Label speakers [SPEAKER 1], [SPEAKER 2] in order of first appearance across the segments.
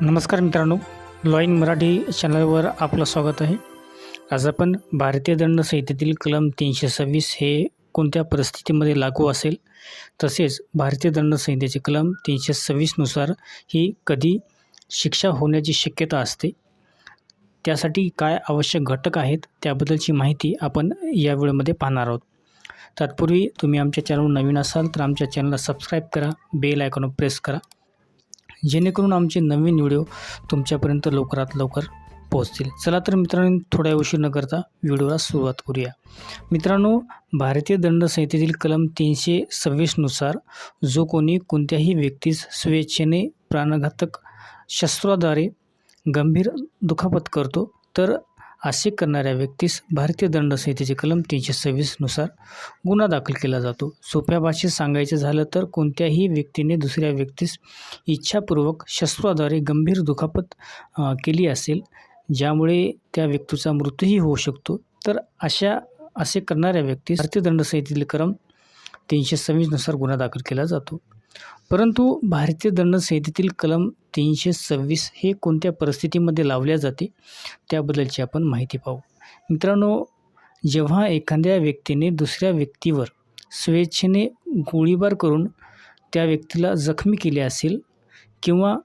[SPEAKER 1] नमस्कार मित्रांनो लॉईन मराठी चॅनलवर आपलं स्वागत आहे. आज आपण भारतीय दंड संहितेतील कलम तीनशे सव्वीस हे कोणत्या परिस्थितीमध्ये लागू असेल? तसेच भारतीय दंड संहितेचे कलम तीनशे सव्वीसनुसार ही कधी शिक्षा होण्याची शक्यता असते? त्यासाठी काय आवश्यक घटक आहेत? त्याबद्दलची माहिती आपण या व्हिडिओमध्ये पाहणार आहोत. तत्पूर्वी तुम्ही आमच्या चॅनलवर नवीन असाल तर आमच्या चॅनलला सबस्क्राईब करा बेल आयकॉनवर प्रेस करा. जेणेकरून आमचे नवीन व्हिडिओ तुमच्यापर्यंत लवकरात लवकर पोहोचतील. चला तर मित्रांनो थोड्या उशीर न करता व्हिडिओला सुरुवात करूया. मित्रांनो भारतीय दंड संहितेतील कलम तीनशे सव्वीसनुसार जो कोणी कोणत्याही व्यक्तीस स्वेच्छेने प्राणघातक शस्त्राद्वारे गंभीर दुखापत करतो तर असे करणाऱ्या व्यक्तीस भारतीय दंड संहितेचे कलम तीनशे सव्वीसनुसार गुन्हा दाखल केला जातो. सोप्या भाषेत सांगायचं झालं तर कोणत्याही व्यक्तीने दुसऱ्या व्यक्तीस इच्छापूर्वक शस्त्राद्वारे गंभीर दुखापत केली असेल ज्यामुळे त्या व्यक्तीचा मृत्यूही होऊ शकतो तर अशा असे करणाऱ्या व्यक्तीस भारतीय दंड संहितेतील कलम तीनशे सव्वीसनुसार गुन्हा दाखल केला जातो. परंतु भारतीय दंड संहितेतील कलम तीनशे सव्वीस हे कोणत्या परिस्थितीमध्ये लावल्या जाते? त्याबद्दलची आपण माहिती पाहू. मित्रांनो जेव्हा एखाद्या व्यक्तीने दुसऱ्या व्यक्तीवर स्वेच्छेने गोळीबार करून त्या व्यक्तीला जखमी केले असेल किंवा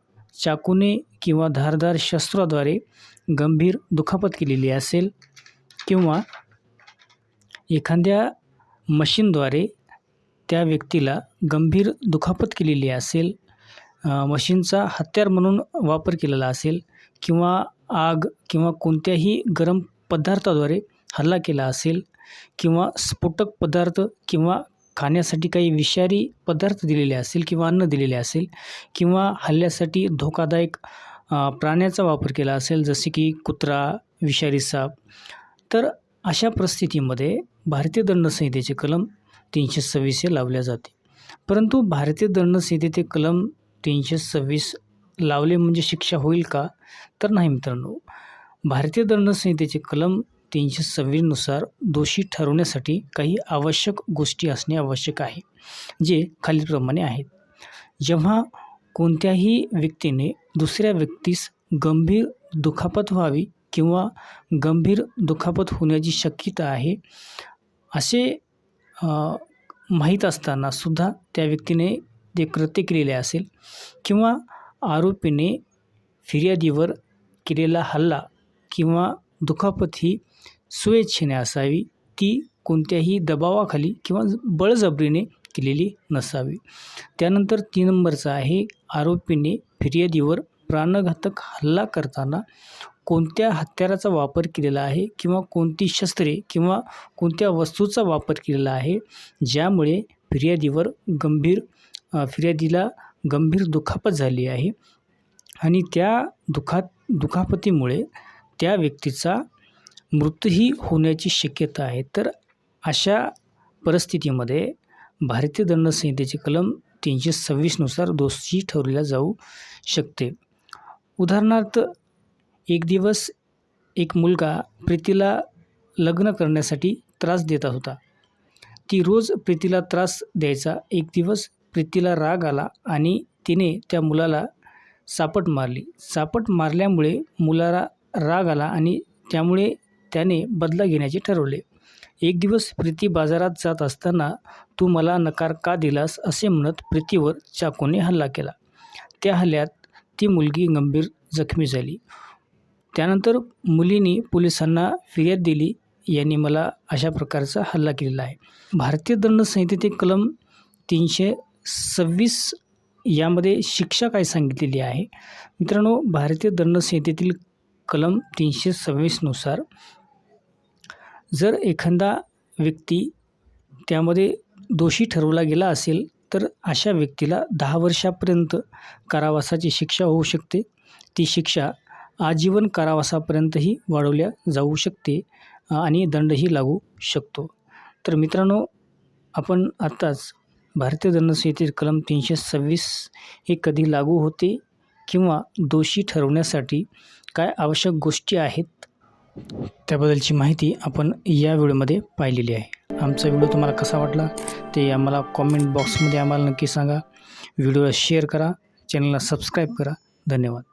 [SPEAKER 1] चाकूने किंवा धारदार शस्त्राद्वारे गंभीर दुखापत केलेली असेल किंवा एखाद्या मशीनद्वारे त्या व्यक्तीला गंभीर दुखापत केलेली असेल मशीनचा हत्यार म्हणून वापर केलेला असेल किंवा आग किंवा कोणत्याही गरम पदार्थाद्वारे हल्ला केला असेल किंवा स्फोटक पदार्थ किंवा खाण्यासाठी काही विषारी पदार्थ दिलेले असेल किंवा अन्न दिलेले असेल किंवा हल्ल्यासाठी धोकादायक प्राण्याचा वापर केला असेल जसे की कुत्रा विषारी साप तर अशा परिस्थितीमध्ये भारतीय दंड संहितेचे कलम तीनशे सव्वीस हे लावल्या जाते. परंतु भारतीय दंडसंहितेचे कलम तीनशे सव्वीस लावले म्हणजे शिक्षा होईल का? तर नाही मित्रांनो. भारतीय दंडसंहितेचे कलम तीनशे सव्वीसनुसार दोषी ठरवण्यासाठी काही आवश्यक गोष्टी असणे आवश्यक आहे जे खालीलप्रमाणे आहेत. जेव्हा कोणत्याही व्यक्तीने दुसऱ्या व्यक्तीस गंभीर दुखापत व्हावी किंवा गंभीर दुखापत होण्याची शक्यता आहे असे माहीत असताना सुद्धा त्या व्यक्तीने जे कृत्य केलेले असेल किंवा आरोपीने फिर्यादीवर केलेला हल्ला किंवा दुखापत ही स्वेच्छेने असावी ती कोणत्याही दबावाखाली किंवा बळजबरीने केलेली नसावी. त्यानंतर तीन नंबरचा आहे आरोपीने फिर्यादीवर प्राणघातक हल्ला करताना कोणत्या हत्याराचा वापर केलेला आहे किंवा कोणती शस्त्रे किंवा कोणत्या वस्तूचा वापर केलेला आहे ज्यामुळे फिर्यादीवर गंभीर फिर्यादीला गंभीर दुखापत झाली आहे आणि त्या दुखात दुखापतीमुळे त्या व्यक्तीचा मृत्यूही होण्याची शक्यता आहे. तर अशा परिस्थितीमध्ये भारतीय दंड संहितेचे कलम तीनशे सव्वीसनुसार दोषी ठरवल्या जाऊ शकते. उदाहरणार्थ एक दिवस एक मुलगा प्रीतीला लग्न करण्यासाठी त्रास देत होता. ती रोज प्रीतीला त्रास द्यायचा. एक दिवस प्रीतीला राग आला आणि तिने त्या मुलाला सापट मारली. सापट मारल्यामुळे मुलाला राग आला आणि त्यामुळे त्याने बदला घेण्याचे ठरवले. एक दिवस प्रीती बाजारात जात असताना तू मला नकार का दिलास? असे म्हणत प्रीतीवर चाकूने हल्ला केला. त्या हल्ल्यात ती मुलगी गंभीर जखमी झाली. त्यानंतर मुलीने पोलिसांना फिर्याद दिली. यांनी मला अशा प्रकारचा हल्ला केलेला आहे. भारतीय दंड कलम तीनशे सव्वीस यामध्ये शिक्षा काय सांगितलेली आहे? मित्रांनो भारतीय दंड संहितेतील कलम तीनशे सव्वीसनुसार जर एखादा व्यक्ती त्यामध्ये दोषी ठरवला गेला असेल तर अशा व्यक्तीला दहा वर्षापर्यंत कारावासाची शिक्षा होऊ शकते. ती शिक्षा आजीवन कारावासापर्यंतही वाढवल्या जाऊ शकते आणि दंडही लागू शकतो. तर मित्रांनो आपण आत्ताच भारतीय दंडसंहितेत कलम तीनशे सव्वीस हे कधी लागू होते किंवा दोषी ठरवण्यासाठी काय आवश्यक गोष्टी आहेत? त्याबद्दलची माहिती आपण या व्हिडिओमध्ये पाहिलेली आहे. आमचा व्हिडिओ तुम्हाला कसा वाटला ते आम्हाला कॉमेंट बॉक्समध्ये आम्हाला नक्की सांगा. व्हिडिओला शेअर करा चॅनलला सबस्क्राईब करा. धन्यवाद.